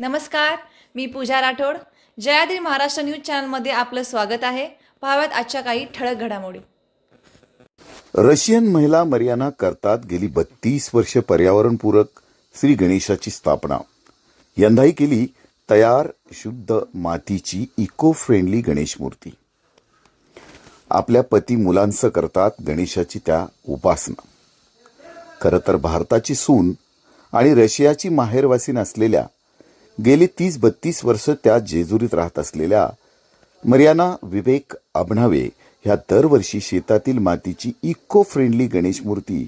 नमस्कार मी पूजा राठोड. जयाद्री महाराष्ट्र न्यूज चॅनलमध्ये आपलं स्वागत आहे. पाहाव्यात आजच्या काही ठळक घडामोडी. रशियन महिला मरियाना करतात गेली बत्तीस वर्ष पर्यावरणपूरक श्री गणेशाची स्थापना. यंदाही केली तयार शुद्ध मातीची इको फ्रेंडली गणेश मूर्ती. आपल्या पती मुलांचं करतात गणेशाची त्या उपासना. खरं तर भारताची सून आणि रशियाची माहेरवासीन असलेल्या गेली तीस बत्तीस वर्ष त्या जेजुरीत राहत असलेल्या मर्याना विवेक अभणावे ह्या दरवर्षी शेतातील मातीची इको फ्रेंडली गणेश मूर्ती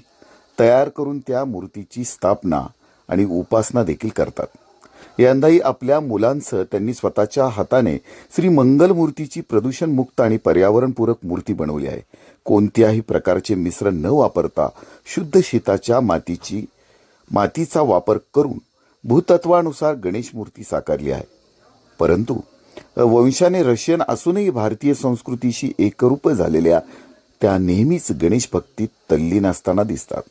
तयार करून त्या मूर्तीची स्थापना आणि उपासना देखील करतात. यंदाही आपल्या मुलांसह त्यांनी स्वतःच्या हाताने श्री मंगल मूर्तीची प्रदूषणमुक्त आणि पर्यावरणपूरक मूर्ती बनवली आहे. कोणत्याही प्रकारचे मिश्रण न वापरता शुद्ध शेताच्या मातीची मातीचा वापर करून भूतत्वानुसार गणेश मूर्ती साकारली आहे. परंतु वंशाने रशियन असूनही भारतीय संस्कृतीशी एकरूप झालेल्या त्या नेहमीच गणेश भक्तीत तल्लीन असताना दिसतात.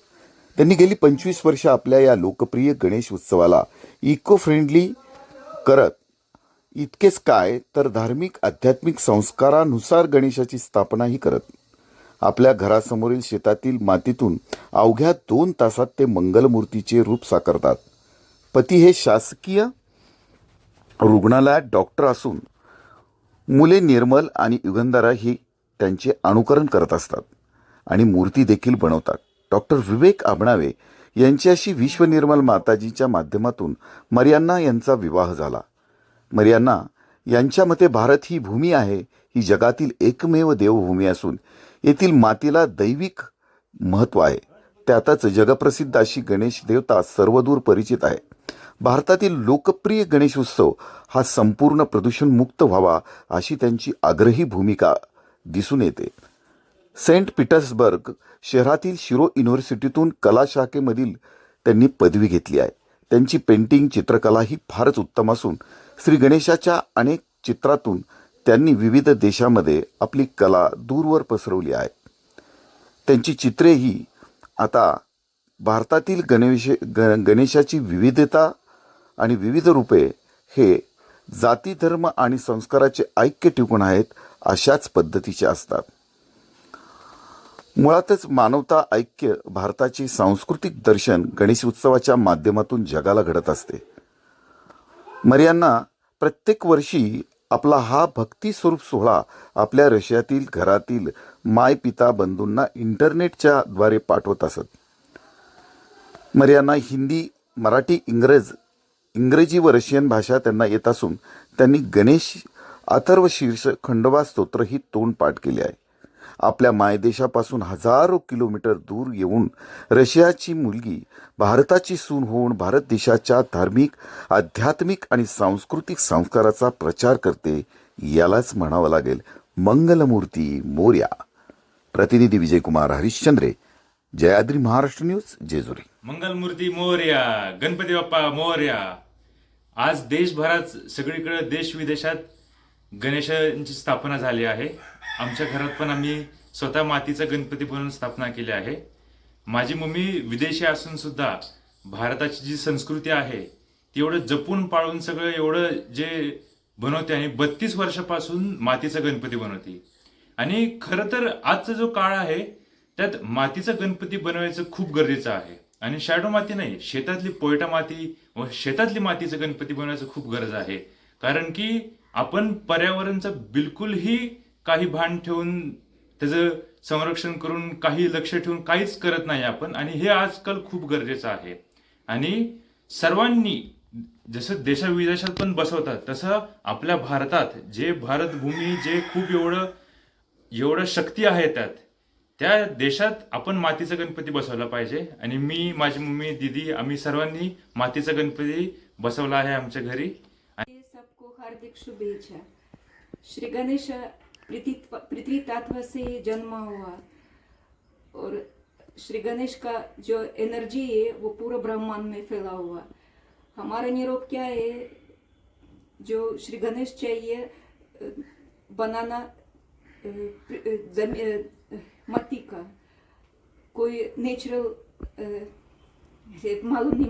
त्यांनी गेली पंचवीस वर्ष आपल्या या लोकप्रिय गणेश उत्सवाला इको फ्रेंडली करत इतकेच काय तर धार्मिक आध्यात्मिक संस्कारानुसार गणेशाची स्थापनाही करत. आपल्या घरासमोरील शेतातील मातीतून अवघ्या दोन तासात ते मंगलमूर्तीचे रूप साकारतात. पती हे शासकीय रुग्णालयात डॉक्टर असून मुले निर्मल आणि युगंधरा ही त्यांचे अनुकरण करत असतात आणि मूर्ती देखील बनवतात. डॉक्टर विवेक आबणावे यांच्याशी विश्वनिर्मल माताजीच्या माध्यमातून मर्यांना यांचा विवाह झाला. मर्यांना यांच्या मते भारत ही भूमी आहे ही जगातील एकमेव देवभूमी असून येथील मातीला दैविक महत्त्व आहे. त्यातच जगप्रसिद्ध अशी गणेश देवता सर्वदूर परिचित आहे. भारतातील लोकप्रिय गणेश उत्सव हा संपूर्ण प्रदूषणमुक्त व्हावा अशी त्यांची आग्रही भूमिका दिसून येते. सेंट पीटर्सबर्ग शहरातील शिरो युनिव्हर्सिटीतून कला शाखेमधील त्यांनी पदवी घेतली आहे. त्यांची पेंटिंग चित्रकला ही फारच उत्तम असून श्री गणेशाच्या अनेक चित्रातून त्यांनी विविध देशामध्ये आपली कला दूरवर पसरवली आहे. त्यांची चित्रेही आता भारतातील गणेश ग गणेशाची विविधता आणि विविध रूपे हे जाती धर्म आणि संस्काराचे ऐक्य टिकून आहेत अशाच पद्धतीचे असतात. मुळातच मानवता ऐक्य भारताची सांस्कृतिक दर्शन गणेश उत्सवाच्या माध्यमातून जगाला घडत असते. मर्यांना प्रत्येक वर्षी आपला हा भक्ती स्वरूप सोहळा आपल्या रशियातील घरातील माय पिता बंधूंना इंटरनेटच्या द्वारे पाठवत असत. मर्यांना हिंदी मराठी इंग्रज इंग्रजी व रशियन भाषा त्यांना येत असून त्यांनी गणेश अथर्व शीर्ष खंडोबा स्तोत्र ही तोंड पाठ केले आहे. आपल्या मायदेशापासून हजारो किलोमीटर दूर येऊन रशियाची मुलगी भारताची सून होऊन भारत देशाच्या धार्मिक आध्यात्मिक आणि सांस्कृतिक संस्काराचा प्रचार करते यालाच म्हणावं लागेल मंगलमूर्ती मोर्या. प्रतिनिधी विजयकुमार हरिश्चंद्रे. जयाद्री महाराष्ट्र न्यूज जेजुरी. मंगलमूर्ती मोर्या गणपती बाप्पा मोर्या. आज देशभरात सगळीकडे देश विदेशात गणेशांची स्थापना झाली आहे. आमच्या घरात पण आम्ही स्वतः मातीचा गणपती बनवून स्थापना केली आहे. माझी मम्मी विदेशी असून सुद्धा भारताची जी संस्कृती आहे ती एवढं जपून पाळून सगळं एवढं जे बनवते आणि बत्तीस वर्षापासून मातीचा गणपती बनवते. आणि खरं तर आजचा जो काळ आहे त्यात मातीचा गणपती बनवायचं खूप गरजेचं आहे. आणि शॅडो माती नाही शेतातली पोयटा माती व शेतातली मातीचं गणपती बनवायचं खूप गरज आहे. कारण की आपण पर्यावरणचं बिलकुलही काही भान ठेवून त्याचं संरक्षण करून काही लक्ष ठेवून काहीच करत नाही आपण. आणि हे आजकाल खूप गरजेचं आहे. आणि सर्वांनी जसं देशाविदेशात पण बसवतात तसं आपल्या भारतात जे भारतभूमी जे खूप एवढं एवढं शक्ती आहे त्यात त्या देशात आपण मातीचा गणपती बसवला पाहिजे. आणि मी माझी मम्मी दिदी आम्ही सर्वांनी मातीचा गणपती बसवला आहे आमच्या घरी. सबको हार्दिक शुभेच्छा. श्री गणेश प्रीति पृथ्वी तत्व से ही जन्म हुआ. और श्री गणेश का जो एनर्जी है वो पूरे ब्रह्मांड में फैला हुआ. हमारा निरोप क्या है? जो श्री गणेश चाहिए बनाना матика, кој нечрел, е, е мало не